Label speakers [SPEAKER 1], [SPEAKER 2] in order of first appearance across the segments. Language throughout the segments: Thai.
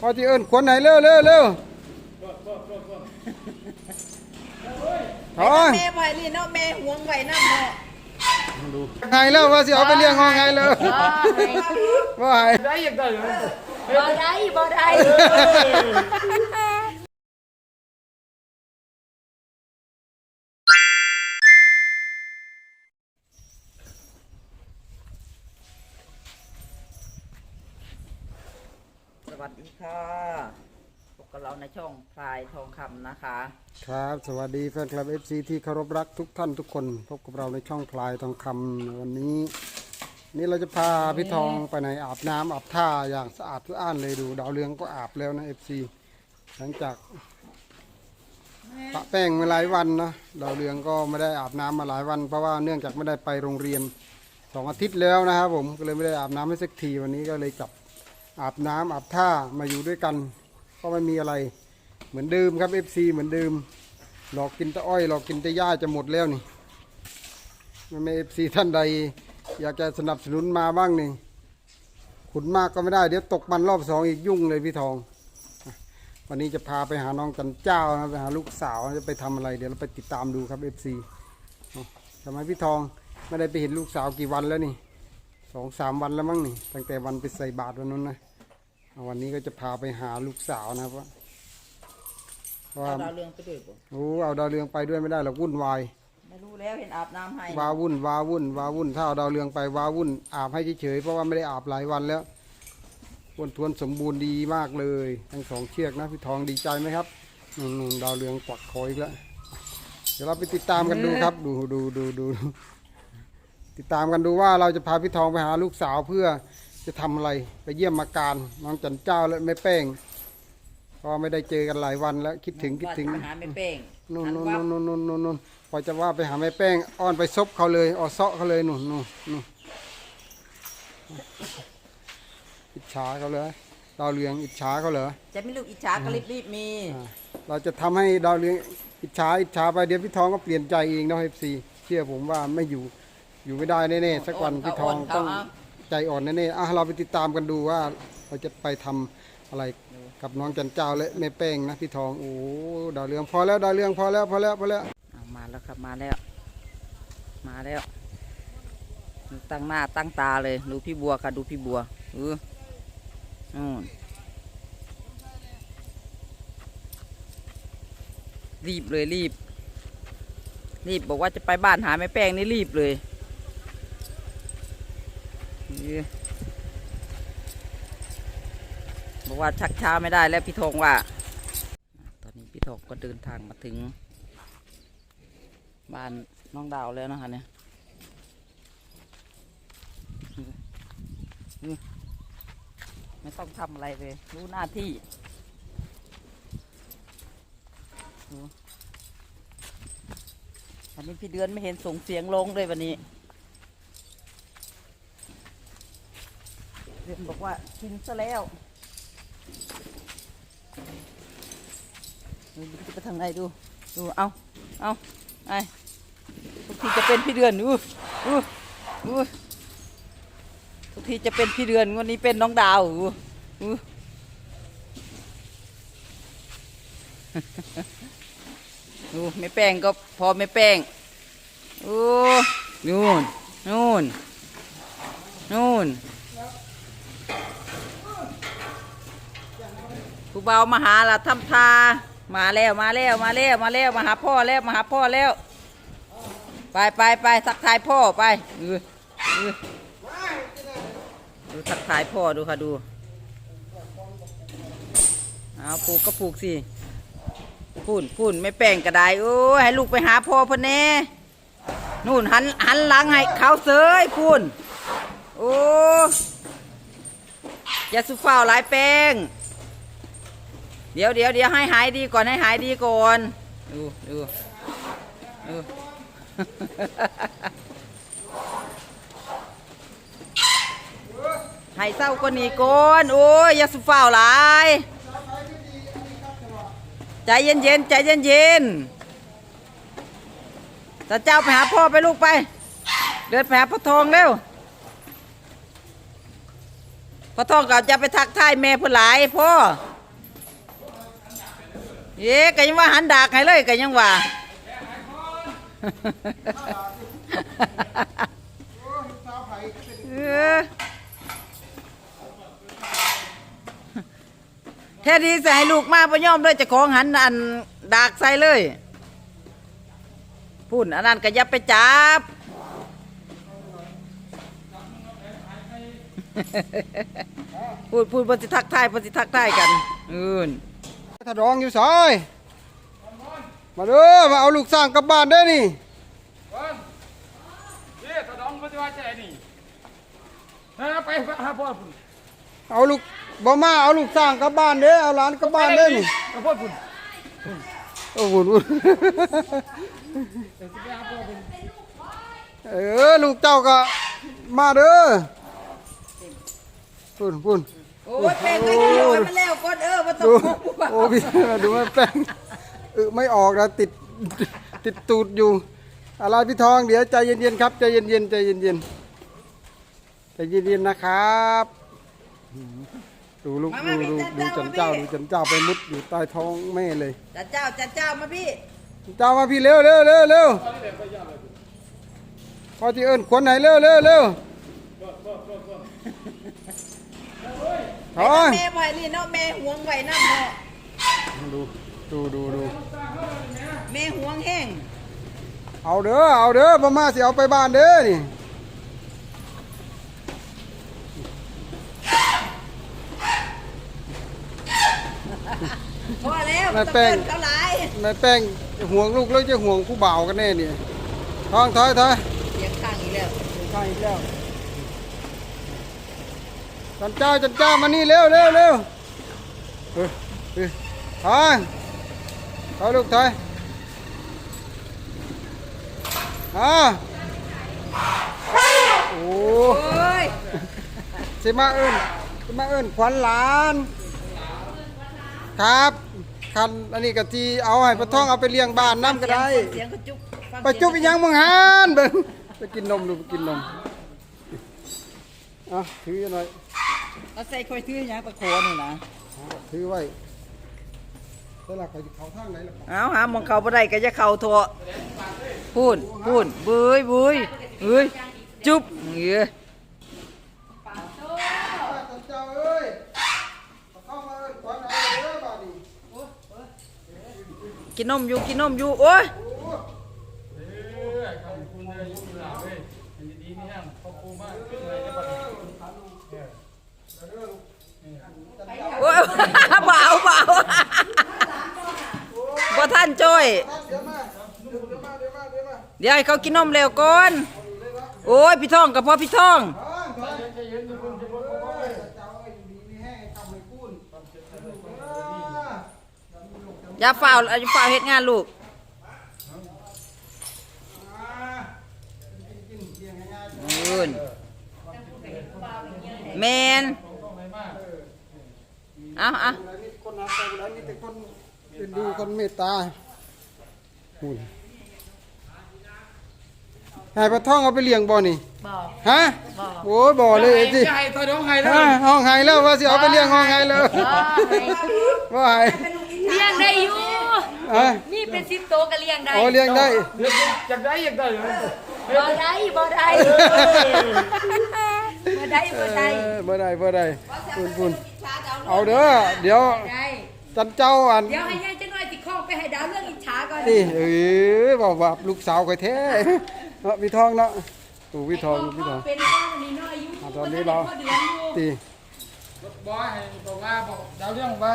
[SPEAKER 1] พอที่เอิ้นขวนไหนเร็วเร็วเร็วถอย
[SPEAKER 2] แม่ไว้นี่เนาะแม่ห่วงไว้น้ำเนาะ
[SPEAKER 1] ไงแล้วว่าสิเอาไปเลี้ยงงอไงเลยว่าไง
[SPEAKER 3] ได้ยังได้เลย
[SPEAKER 2] บ่ได้บ่ได้ วัสดีค่ะพบกับเราในช่องพลายทองคำนะคะ
[SPEAKER 1] ครับสวัสดีแฟนคลับ FC ที่เคารพรักทุกท่านทุกคน พบกับเราในช่องพลายทองคำวันนี้ นี่เราจะพาพี่ทองไปไหนอาบน้ำอาบท่าอย่างสะอาดสะอ้านเลยดู ดาวเรืองก็อาบแล้วนะ FC หลังจากปะแป้งมาหลายวันนะดาวเรืองก็ไม่ได้อาบน้ำมาหลายวัน เพราะว่าเนื่องจากไม่ได้ไปโรงเรียนสองอาทิตย์แล้วนะครับผมก็เลยไม่ได้อาบน้ำให้สักทีวันนี้ก็เลยกลับ อาบน้ำอาบท่ามาอยู่ด้วยกัน ก็ไม่มีอะไร เหมือนเดิมครับ FC เหมือนเดิมหลอกกินตะอ้อยหลอกกินตะหญ้าจะหมดแล้วนี่มันไม่ FC ท่านใด อยากจะสนับสนุนมาบ้างนี่ขุนมากก็ไม่ได้เดี๋ยวตกมันรอบสองอีกยุ่งเลยพี่ทอง วันนี้จะพาไปหาน้องจันเจ้านะไปหาลูกสาวจะไปทำอะไร เดี๋ยวเราไปติดตามดูครับเอฟซีทำไมพี่ทองไม่ได้ไปเห็นลูกสาวกี่วันแล้วนี่สองสามวันแล้วมั้งนี่ตั้งแต่วันไปใส่บาตรวันนั้นนะ วันนี้ก็จะพาไปหาลูกสาวนะครับว่าเพราะว่า
[SPEAKER 2] เอาดาวเรืองไปด้วยบ่
[SPEAKER 1] โอ้เอาดาวเรืองไปด้วยไม่ได้หรอกวุ่นวาย
[SPEAKER 2] ไม่รู้แล้วเห็นอาบน้ำให้
[SPEAKER 1] วาวุ่นวาวุ่นวาวุ่นถ้าเอาดาวเรืองไปวาวุ่นอาบให้เฉยๆเพราะว่าไม่ได้อาบหลายวันแล้วอ้วนทวนสมบูรณ์ดีมากเลย ทั้งสองเชือกนะพี่ทองดีใจไหมครับนุ่นๆดาวเรืองกวักคอยอีกแล้วเดี๋ยวเราไปติดตามกันดูครับดูดูดูดูดูติดตามกันดูว่าเราจะพาพี่ทองไปหาลูกสาวเพื่อ จะทำอะไรไปเยี่ยมมาการน้องจันเจ้าและแม่แป้งเพราะว่าไม่ได้เจอกันหลายวันแล้วคิดถึงคิดถึง
[SPEAKER 2] ว่าจะไปหาแม่เป้ง
[SPEAKER 1] นู่น
[SPEAKER 2] หั
[SPEAKER 1] นู่น
[SPEAKER 2] วับ
[SPEAKER 1] นู่นนู่นนู่นนู่นพอจะว่าไปหาแม่แป้งอ้อนไปซบเขาเลยออเซาะเขาเลยนู่นนู่นนู่นอิจฉาเขาเลยดาวเรืองอิจฉาเขาเหรอ
[SPEAKER 2] จะมีลูกอิจฉาก็รีบๆมี
[SPEAKER 1] อ่าเราจะทำให้ดาวเรืองอิจฉาอิจฉาไปเดี๋ยวพี่ทองก็เปลี่ยนใจเองเนาะเอฟซีเชื่อผมว่าไม่อยู่อยู่ไม่ได้แน่ๆสักวันพี่ทองต้อง ใจอ่อนแน่ๆอะเราไปติดตามกันดูว่าเราจะไปทำอะไรกับน้องจันเจ้าและแม่แป้งนะพี่ทองโอ้ดาวเรืองพอแล้วดาวเรืองพอแล้วพอแล้วพอแล้ว
[SPEAKER 2] เอามาแล้วครับมาแล้ว มาแล้ว ตั้งหน้าตั้งตาเลย ดูพี่บัวค่ะดูพี่บัวเออนู่นรีบเลยรีบ รีบบอกว่าจะไปบ้านหาแม่แป้งนี่รีบเลย บอกว่าชักช้าไม่ได้แล้วพี่ธงว่า ตอนนี้พี่ธงก็เดินทางมาถึง บ้านน้องดาวแล้วนะคะเนี่ยไม่ต้องทำอะไรเลย รู้หน้าที่ดูวันนี้พี่เดือนไม่เห็นส่งเสียงลงเลยวันนี้ เดือนบอกว่ากินซะแล้วดูจะไปทางไหนดู ดู เอา เอาไอ้ทุกทีจะเป็นพี่เดือนอู้อู้อู้ทุกทีจะเป็นพี่เดือนวันนี้เป็นน้องดาวอู้อู้ดูไม่แป้งก็พอไม่แป้งโอ้นู่นนู่นนู่น ผู้เบามาหาละทำทามาแล้วมาแล้วมาแล้วมาแล้วมาหาพ่อแล้วมาหาพ่อแล้ว ไปไปไปทักทายพ่อไปเออเออดูทักทายพ่อดูค่ะดูเอาผูกก็ผูกสิพูนพูนไม่แป้งกระได้โอ้ให้ลูกไปหาพ่อพ่อแน่นู่นหันหันหลังให้เขาเสยพูนโอ้ยาสุฟ้าหลายแป้ง ดี๋ยวเดี๋ยวเดี๋ยวให้หายดีก่อนให้หายดีก่อนดูดูดูให้เศร้าก็หนีก่อนโอ้ยอย่าสุฟ้าวหลายใจเย็นเย็นๆใจเย็นเย็นๆตาเจ้าไปหาพ่อไปลูกไป เดินไปหาพ่อทองเร็วพ่อทองก็จะไปทักทายแม่ผู้หลายพ่อ เย้ก็ยังว่าหันดากให้เลยก็ยังว่าแท้ดีใส่ลูกมาพย่อมเลยจะของหันอันดากใส่เลยพูดอันนั้นก็ยับไปจับพูดพูดบนสิทักทายบนสิทักทายกันอื่น
[SPEAKER 1] ถ้าดองอยู่ซอยมาเด้อมาเอาลูกสร้างกลับบ้านเด้อนี่
[SPEAKER 3] Vâng. Đi, tao đóng với tôi chạy đi. Nó bay vào hai bọn phun.
[SPEAKER 1] เอาลูกบ่มาเอาลูกสร้างกลับบ้านเด้อเอาหลานกลับบ้านเด้อนี่
[SPEAKER 3] Hai bọn phun.
[SPEAKER 1] โอ้โหวุ่น
[SPEAKER 3] Để tôi bay hai bọn phun.
[SPEAKER 1] เออลูกเจ้าก็มาเด้อพุ่นพุ่น
[SPEAKER 2] โอ้ยแป้งก็กินโอ้ยมันแล้วก่อนเออมาต้อ
[SPEAKER 1] ดู
[SPEAKER 2] ง
[SPEAKER 1] โอ้พี่ดูมันแป้งเออไม่ออกนะติดติดตูดอยู่ อะไรพี่ทองเดี๋ยวใจเย็นๆครับใจเย็นๆใจเย็นๆใจเย็นๆนะครับดูลูกดูดูดูจันเจ้าดูจันเจ้าไปมุดอยู่ใต้ท้องแม่เลย
[SPEAKER 2] จัดเจ้าจัดเจ้ามาพี่
[SPEAKER 1] เจ้ามาพี่เร็วเร็วเร็วเร็วพอที่เอิญขวัญไหนเร็วเร็วเร็วทอง
[SPEAKER 2] แม่ไว้นี่เนาะแม่ห่วงไว้นั่นเนาะ
[SPEAKER 1] ดูดูดูดู
[SPEAKER 2] แม่ห่วงแห้ง
[SPEAKER 1] เอาเด้อเอาเด้อพ่อมาสิเอาไปบ้านเด้อนี่
[SPEAKER 2] พอแล้ว
[SPEAKER 1] แม่แป้ง
[SPEAKER 2] เท่าไหร่
[SPEAKER 1] แม่แป้งห่วงลูกแล้วจะห่วงผู้บ่าวกันแน่นี่ทองถอยถอย
[SPEAKER 2] เสียงข้างอีกแล้ว
[SPEAKER 1] ข้างอีกแล้วจันเจ้าจันเจ้ามานี่เร็วเร็วเร็ว เออเออทองถอยลูกถอยอ่าโอ้
[SPEAKER 2] โอ้ย
[SPEAKER 1] สิมาเอิ้นสิมาเอิ้นขวัญหลานครับคันอันนี้กะทีเอาให้ปะท้องเอาไปเลี้ยงบ้านน้ำก็ได้
[SPEAKER 2] เสียงกระจุกฟัง
[SPEAKER 1] ไปจุบอีหยังมึงหานเบิ่งไปกินนมดูไปกินนมเอะถือหน่อย
[SPEAKER 2] เอาใส่คอยถือหยังตะโขนนี่นะ
[SPEAKER 1] ถือไว้ แล้วเราไปเขาทางไหนล่ะ
[SPEAKER 2] เอาหามองเขาบ่ได้ก็จะเข้าทั่วพูนพูนเบุยเบุยเอ้ยจุ๊บเอ้ย
[SPEAKER 1] เจ้าเอ้ยเข้ามาเอิ้นขวัญเอาเด้อบ้านนี้
[SPEAKER 2] กินนมอยู่กินนมอยู่โอ้ย
[SPEAKER 3] Ê, cầm phun đây, phun nào đây. Anh đi đi nha, không phun mà. Cái này cho bạn.
[SPEAKER 2] โอ้ย เบาเบาบ่ท่านจ้อย
[SPEAKER 1] เดี๋ยวมาเดี๋ยวมาเดี๋ยวมาเดี๋ยวมา
[SPEAKER 2] เดี๋ยวให้เขากินนมเร็วก่อน โอ้ยพี่ท่องกับพ่อพี่ท่อง
[SPEAKER 1] อยใจเย็นๆคุณจะบ่บ่เอ้าเอ้ยอยู่ดีมีแห้งทำให้พูนเฝ่า
[SPEAKER 2] วอย่าฝ่าเฮ็ดงานลูกอืนแมนเอาเอา
[SPEAKER 1] แล้วนี่คนหาแต่แล้วนี่แต่คนเป็นดูคนเมตตา หุ่นให้ปลาท่องเอาไปเลี้ยงบ่นี่บ่ฮะโอ้ยบ่เลยสิ
[SPEAKER 3] Chạy, tao đóng hay
[SPEAKER 1] ฮะ
[SPEAKER 3] đó.
[SPEAKER 1] ห้องไห้แล้วว่าสิเอาไปเลี้ยงห้องไห้เลยว่าไห้
[SPEAKER 4] เลี้ยงได้อยู่
[SPEAKER 1] ฮะ
[SPEAKER 4] นี่เป็นสิบโตก็เลี้ยงได้
[SPEAKER 1] โอ้เลี้ยงได้
[SPEAKER 3] Chặt đấy, chặt đấy.
[SPEAKER 4] บ่ได้บ่ได้บ่ได้บ่ได้
[SPEAKER 1] เออบ่ได้บ่ได้ปุ่นปุ่นเอาเด้อเดี๋ยว
[SPEAKER 4] ได้
[SPEAKER 1] จันเจ้าอัน
[SPEAKER 4] เดี๋ยวให้ยายจั งหน่อยสิข้องไปให้ดาวเรื่องอิจฉาก่อน
[SPEAKER 1] นี่เออบอกว่าลูกสาวข่อยแท้เนาะพี่ทองเนาะตู่พี่ทองพี่ทอง
[SPEAKER 4] เป็นข้องนี่น้อยอยู่
[SPEAKER 1] อะตอนนี้เรา
[SPEAKER 4] บ่ได้พอเดือนอยู่
[SPEAKER 1] ตี
[SPEAKER 3] บอยให้บอกว่าบอกดาวเรื่องว่า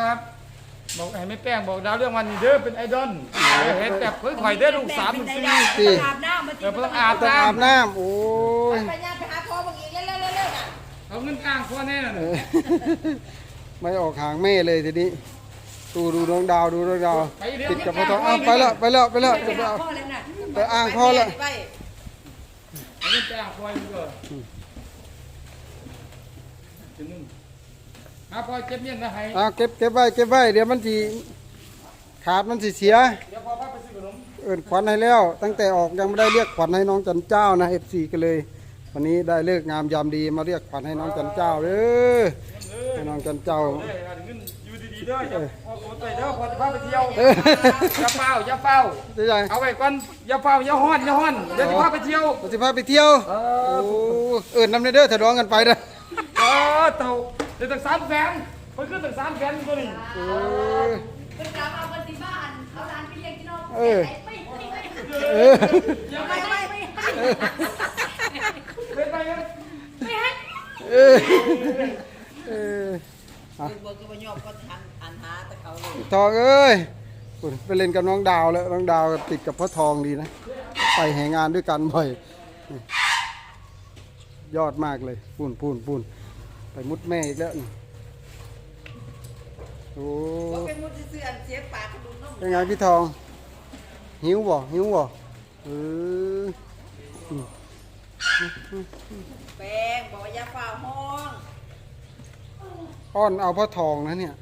[SPEAKER 3] บอกให้ไม่แป้งบอกดาวเรื่องวันนี้เด้อเป็นไอดอลเห็นแบบเฮ้ยข่อยได้ลูกสามลูกสี่
[SPEAKER 1] ตี
[SPEAKER 4] อาบน้ำมา
[SPEAKER 3] เออเพิ่งอาบ
[SPEAKER 1] ต้อง
[SPEAKER 3] น้
[SPEAKER 1] อาบน้ำโอ้ย
[SPEAKER 2] ไปย่างไปหาพ่อบางอีกเร็วๆเร็วๆน่ะำ
[SPEAKER 3] เอาเงินอ้างคนแน่น่ะ
[SPEAKER 1] เออไม่ออกห่างแม่เลยทีนี้ ตูดูดวงดาวดูดวงดาวติดกับพระทองอ้าวไปแล้วไปแล้วไปแล้วจะไปเอา
[SPEAKER 4] พ่อแล้วน่ะ
[SPEAKER 1] ไปอ้างพ่อแล้ว
[SPEAKER 2] ไป
[SPEAKER 3] เอาเงินอ้างคอยมึงก่อนจะนุ่มหาพอเก็บเงินมาให้
[SPEAKER 1] อ้าวเก็บเก็บไว้เก็บไว้เดี๋ยวมันสีขาดมันสีเสีย
[SPEAKER 3] เดี๋ยวพอพาไปซื้อขนม
[SPEAKER 1] เอินขวัญให้แล้ว ตั้งแต่ออกยังไม่ได้เรียกขวัญให้น้องจันเจ้านะเอฟซีกันเลย วันนี้ได้เลิกงามยามดีมาเรียกขวัญให้น้องจันเจ้าเด้อให้น้องจันเจ้า
[SPEAKER 3] เอ้ยเอาเงินอยู่ดีเด้ออย่าออกรถไปเด้อพอจะพาไปเที่ยว
[SPEAKER 1] อ
[SPEAKER 3] ย่าเฝ้าอย่าเฝ้า
[SPEAKER 1] จะยัง
[SPEAKER 3] เอาไว้ก่อนอย่าเฝ้าอย่าฮ้อนอย่าฮ้อนเดี๋ยวจะพาไปเที่ยว
[SPEAKER 1] เราจะพาไปเที่ยว
[SPEAKER 3] เอ
[SPEAKER 1] โอ้
[SPEAKER 3] อ
[SPEAKER 1] เอิญน้ำเด้อถ้าร้องกันไปเด้อ
[SPEAKER 3] เออเต่าเดี๋ยวตั้งสามแสนเพิ่นขึ้นตั้งสามแสนตัวนี้
[SPEAKER 1] เออ
[SPEAKER 4] เป็นกลับเอาคนที่บ้านเอาหลานไปเลี้ยงที่นอก
[SPEAKER 1] เออ
[SPEAKER 4] ไม่ไม่ไม่
[SPEAKER 1] เออ
[SPEAKER 4] ไม่ไม่ไม่
[SPEAKER 2] ทันทันหาแต่เขาเลย
[SPEAKER 1] ทองเอ้ยคุณไปเล่นกับน้องดาวแล้วน้องดาวติดกับพ่อทองดีนะ ไปแห่งานด้วยกันบ่อยนี่ยอดมากเลยปูนปูนปูนไปมุดแม่อีกแล้วนี่โอ้
[SPEAKER 2] บ่เป็นมุดซื่อๆอันเสียปากกระดุมนม
[SPEAKER 1] เป็นไงพี่ทอง หิวบ่หิวบ่เออ
[SPEAKER 2] แป้งบอกว่าอย่าฝ่าห้อง
[SPEAKER 1] อ้อนเอาพ่อทองนะเนี่ยฮะ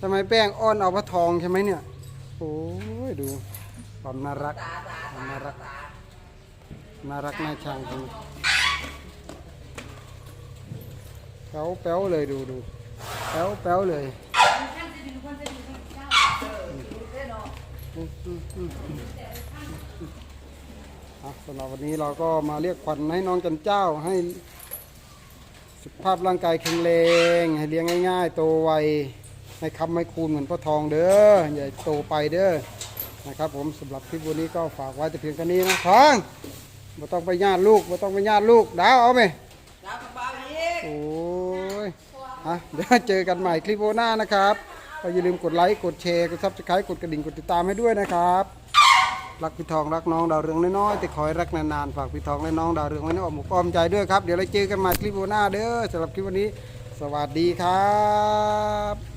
[SPEAKER 1] ทำไมแป้งอ้อนเอาพ่อทองใช่ไหมเนี่ย โอ้ยดูความน่ารักความน่ารักน่ารักน่าชังจังแป๊วแป๊วเลยดูดูแป๊วแป๊วเลยสำหรับวันนี้เราก็มาเรียกขวัญให้น้องจันเจ้าให้สุขภาพร่างกายแข็งแรงให้เลี้ยงง่าย ๆ โตไว ให้คำไม่คูณเหมือนพ่อทองเด้ออย่โตไปเด้อนะครับ ผมสำหรับคลิปวันนี้ก็ฝากไว้แต่เพียงแค่นี้นะทองบ่ต้องไปญาติลูกบ่ต้องไปญาติลูกดาวเอาไหม
[SPEAKER 2] ดาวกระเป๋าอีก
[SPEAKER 1] โอ้ยฮะเดี๋ยวเจอกันใหม่คลิปหน้านะครับก็อย่าลืมกดไลค์กดแชร์กดซับสไครต์กดกระดิ่งกดติดตามให้ด้วยนะครับรักพี่ทองรักน้องดาวเรืองน้อยๆแต่ขอให้รักนานๆฝากพี่ทองและน้องดาวเรืองไว้ในอ้อมอกอ้อมใจด้วยครับเดี๋ยวเราเจอกันใหม่คลิปหน้าเด้อสำหรับคลิปวันนี้ สวัสดีครับ